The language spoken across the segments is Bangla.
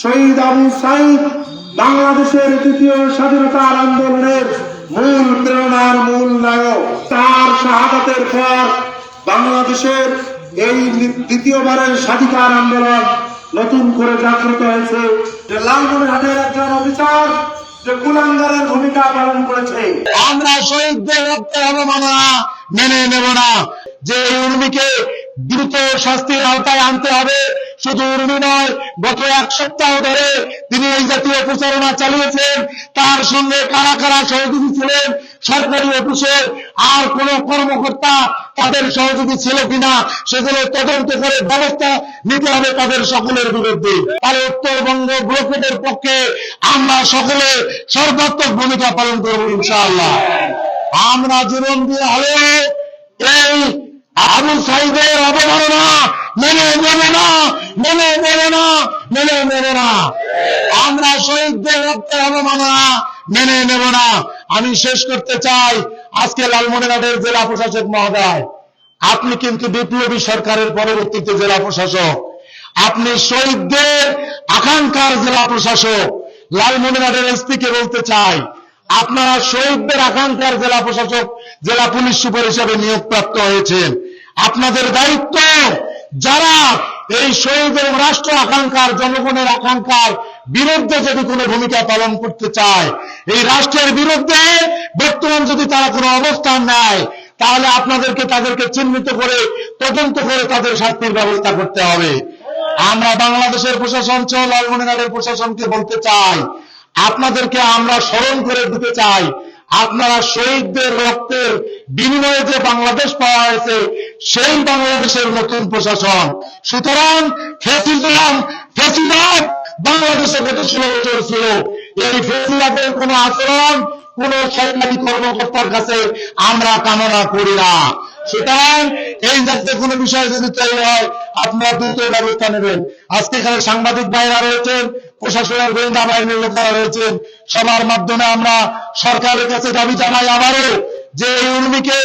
শহীদ আবু সাইদ বাংলাদেশের দ্বিতীয় স্বাধীনতার আন্দোলনের মূল প্রেরণার মূল নায়ক। তার শাহাদাতের পর বাংলাদেশের এই দ্বিতীয়বারের স্বাধিকার আন্দোলন নতুন করে জাগ্রত হয়েছে। যে লালমনিরহাটের একজন অফিসার, যে কুলাঙ্গারের ভূমিকা পালন করেছে। আমরা শহীদদের অবমাননা মেনে নেব না। যে উর্মিকে দ্রুত শাস্তির আওতায় আনতে হবে শুধু নয় গত এক সপ্তাহ ধরে তিনি এই জাতীয় প্রচারণা চালিয়েছেন। তার সঙ্গে কারা কারা সহযোগী ছিলেন সরকারি অফিসের আর কোন কর্মকর্তা তাদের সহযোগী ছিল কিনা সেগুলো তদন্ত করে ব্যবস্থা নিতে হবে তাদের সকলের বিরুদ্ধে। তার উত্তরবঙ্গ ব্লকেটের পক্ষে আমরা সকলে সর্বাত্মক ভূমিকা পালন করব ইনশাআল্লাহ। আমরা জীবন দিয়ে হলেও এই আবু সাইদের অবমাননা মেনে নেব না মেনে নেব না মেনে নেব না। আমরা শহীদদের রক্তের অবমাননা মেনে নেব না। আমি শেষ করতে চাই আজকে লালমনিরহাটের জেলা প্রশাসক মহোদয়। আপনি কিন্তু বিপ্লবী সরকারের পরবর্তীতে জেলা প্রশাসক। আপনি শহীদদের আকাঙ্ক্ষার জেলা প্রশাসক। লালমনিরহাটের এসপিকে বলতে চাই, আপনারা শহীদদের আকাঙ্ক্ষার জেলা প্রশাসক, জেলা পুলিশ সুপার হিসেবে নিয়োগপ্রাপ্ত হয়েছেন। আপনাদের দায়িত্ব যারা এই শহীদ এবং রাষ্ট্র আকাঙ্ক্ষার, জনগণের আকাঙ্ক্ষার বিরুদ্ধে যদি কোনো ভূমিকা পালন করতে চায়, এই রাষ্ট্রের বিরুদ্ধে বর্তমান যদি তারা কোনো অবস্থান নেয়, তাহলে আপনাদেরকে তাদেরকে চিহ্নিত করে, তদন্ত করে তাদের শাস্তির ব্যবস্থা করতে হবে। আমরা বাংলাদেশের প্রশাসন সহ লালমনিরহাটের প্রশাসনকে বলতে চাই, আপনাদেরকে আমরা স্মরণ করে দিতে চাই, আপনারা শহীদদের রক্তের বিনিময়ে যে বাংলাদেশ পাওয়া হয়েছে সেই বাংলাদেশের নতুন প্রশাসন। সুতরাং ফেসিজম ফেসিবাদ বাংলাদেশে গত ষোলো বছর ছিল এই ফেসিবাদের কোন আচরণ, কোন সরকারি কর্মকর্তার কাছে আমরা কামনা করি না। সুতরাং এই জাতীয় কোনো বিষয় যদি তৈরি হয়, আপনারা দ্রুত ব্যবস্থা নেবেন। আজকে এখানে সাংবাদিক ভাইরা রয়েছেন, প্রশাসনের গোয়েন্দা বাহিনীর লোকেরা রয়েছেন। সবার মাধ্যমে আমরা সরকারের কাছে দাবি জানাই আবারও যে এই উর্মিকে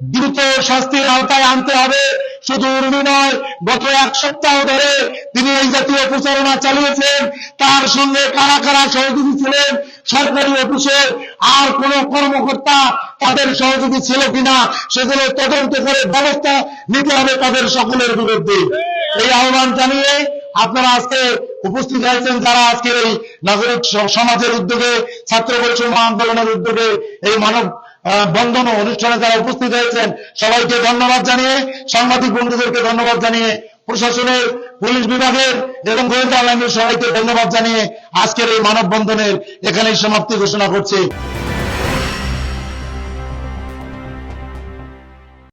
দ্রুত শাস্তির আওতায় আনতে হবে। শুধু উর্মি নয়, গত এক সপ্তাহ ধরে তিনি এই জাতীয় প্রচারণা চালিয়েছেন। তার সঙ্গে কারা কারা সহযোগী ছিলেন, সরকারি অফিসের আর কোন কর্মকর্তা তাদের সহযোগী ছিল কিনা, সেগুলো তদন্ত করে ব্যবস্থা নিতে হবে তাদের সকলের বিরুদ্ধে। এই আহ্বান জানিয়ে আপনারা আজকে উপস্থিত হয়েছেন যারা আজকে এই নাগরিক সমাজের উদ্যোগে, ছাত্র পরিষদ আন্দোলনের উদ্যোগে এই মানব বন্ধন অনুষ্ঠানে যারা উপস্থিত হয়েছেন, সবাইকে ধন্যবাদ জানিয়ে, সাংবাদিক বন্ধুদেরকে ধন্যবাদ জানিয়ে, প্রশাসনের, পুলিশ বিভাগের এবং গোয়েন্দা লাইনের সবাইকে ধন্যবাদ জানিয়ে আজকের এই মানববন্ধনের এখানেই সমাপ্তি ঘোষণা করছি।